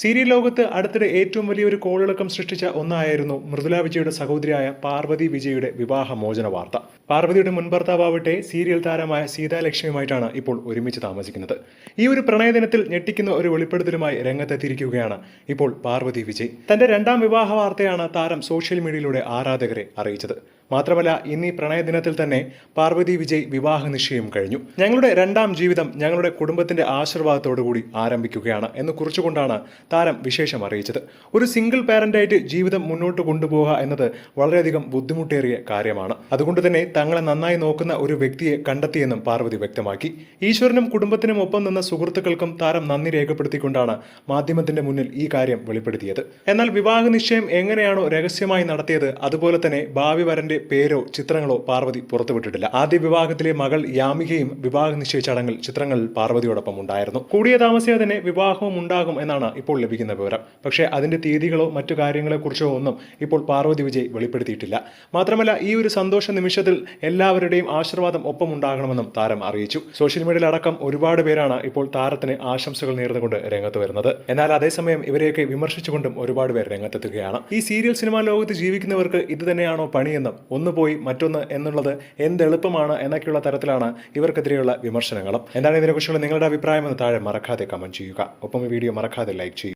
Serial ലോകത്ത് അടുത്തിടെ ഏറ്റവും വലിയൊരു കോളിളക്കം സൃഷ്ടിച്ച ഒന്നായിരുന്നു മൃദുല വിജയുടെ സഹോദരിയായ പാർവതി വിജയുടെ വിവാഹ മോചന വാർത്ത. പാർവതിയുടെ മുൻഭർത്താവട്ടെ സീരിയൽ താരമായ സീതാലക്ഷ്മിയുമായിട്ടാണ് ഇപ്പോൾ ഒരുമിച്ച് താമസിക്കുന്നത്. ഈ ഒരു പ്രണയദിനത്തിൽ ഞെട്ടിക്കുന്ന ഒരു വെളിപ്പെടുത്തലുമായി രംഗത്തെത്തിയിരിക്കുകയാണ് ഇപ്പോൾ പാർവതി വിജയ്. തന്റെ രണ്ടാം വിവാഹ വാർത്തയാണ് താരം സോഷ്യൽ മീഡിയയിലൂടെ ആരാധകരെ അറിയിച്ചത്. മാത്രമല്ല ഇന്നീ പ്രണയ പ്രണയദിനത്തിൽ തന്നെ പാർവതി വിജയ് വിവാഹ നിശ്ചയം കഴിഞ്ഞു. ഞങ്ങളുടെ രണ്ടാം ജീവിതം ഞങ്ങളുടെ കുടുംബത്തിന്റെ ആശീർവാദത്തോടുകൂടി ആരംഭിക്കുകയാണ് എന്ന് കുറിച്ചുകൊണ്ടാണ് താരം വിശേഷം അറിയിച്ചത്. ഒരു സിംഗിൾ പാരന്റായിട്ട് ജീവിതം മുന്നോട്ട് കൊണ്ടുപോകുക എന്നത് വളരെയധികം ബുദ്ധിമുട്ടേറിയ കാര്യമാണ്. അതുകൊണ്ട് തന്നെ തങ്ങളെ നന്നായി നോക്കുന്ന ഒരു വ്യക്തിയെ കണ്ടെത്തിയെന്നും പാർവതി വ്യക്തമാക്കി. ഈശ്വരനും കുടുംബത്തിനും ഒപ്പം നിന്ന സുഹൃത്തുക്കൾക്കും താരം നന്ദി രേഖപ്പെടുത്തിക്കൊണ്ടാണ് മാധ്യമത്തിന്റെ മുന്നിൽ ഈ കാര്യം വെളിപ്പെടുത്തിയത്. എന്നാൽ വിവാഹ നിശ്ചയം എങ്ങനെയാണോ രഹസ്യമായി നടത്തിയത് അതുപോലെ തന്നെ ഭാവി വരന്റെ പേരോ ചിത്രങ്ങളോ പാർവതി പുറത്തുവിട്ടിട്ടില്ല. ആദ്യ വിവാഹത്തിലെ മകൾ യാമികയും വിവാഹ നിശ്ചയ ചടങ്ങിൽ ചിത്രങ്ങളിൽ പാർവതിയോടൊപ്പം ഉണ്ടായിരുന്നു. കൂടിയ താമസിയാതെ തന്നെ വിവാഹവും ഉണ്ടാകും എന്നാണ് ഇപ്പോൾ ലഭിക്കുന്ന വിവരം. പക്ഷേ അതിന്റെ തീയതികളോ മറ്റു കാര്യങ്ങളെക്കുറിച്ചോ ഒന്നും ഇപ്പോൾ പാർവതി വിജയ് വെളിപ്പെടുത്തിയിട്ടില്ല. മാത്രമല്ല ഈ ഒരു സന്തോഷ നിമിഷത്തിൽ എല്ലാവരുടെയും ആശീർവാദം ഒപ്പം ഉണ്ടാകണമെന്നും താരം അറിയിച്ചു. സോഷ്യൽ മീഡിയയിൽ അടക്കം ഒരുപാട് പേരാണ് ഇപ്പോൾ താരത്തിന് ആശംസകൾ നേർന്നുകൊണ്ട് രംഗത്ത് വരുന്നത്. എന്നാൽ അതേസമയം ഇവരെയൊക്കെ വിമർശിച്ചുകൊണ്ടും ഒരുപാട് പേർ രംഗത്തെത്തുകയാണ്. ഈ സീരിയൽ സിനിമാ ലോകത്ത് ജീവിക്കുന്നവർക്ക് ഇത് തന്നെയാണോ പണിയെന്നും ഒന്ന് പോയി മറ്റൊന്ന് എന്നുള്ളത് എന്ത് എളുപ്പമാണ് എന്നൊക്കെയുള്ള തരത്തിലാണ് ഇവർക്കെതിരെയുള്ള വിമർശനങ്ങളും. എന്താണ് ഇതിനെക്കുറിച്ചുള്ള നിങ്ങളുടെ അഭിപ്രായം എന്ന് താഴെ മറക്കാതെ കമന്റ് ചെയ്യുക. ഒപ്പം ഈ വീഡിയോ മറക്കാതെ ലൈക്ക് ചെയ്യുക.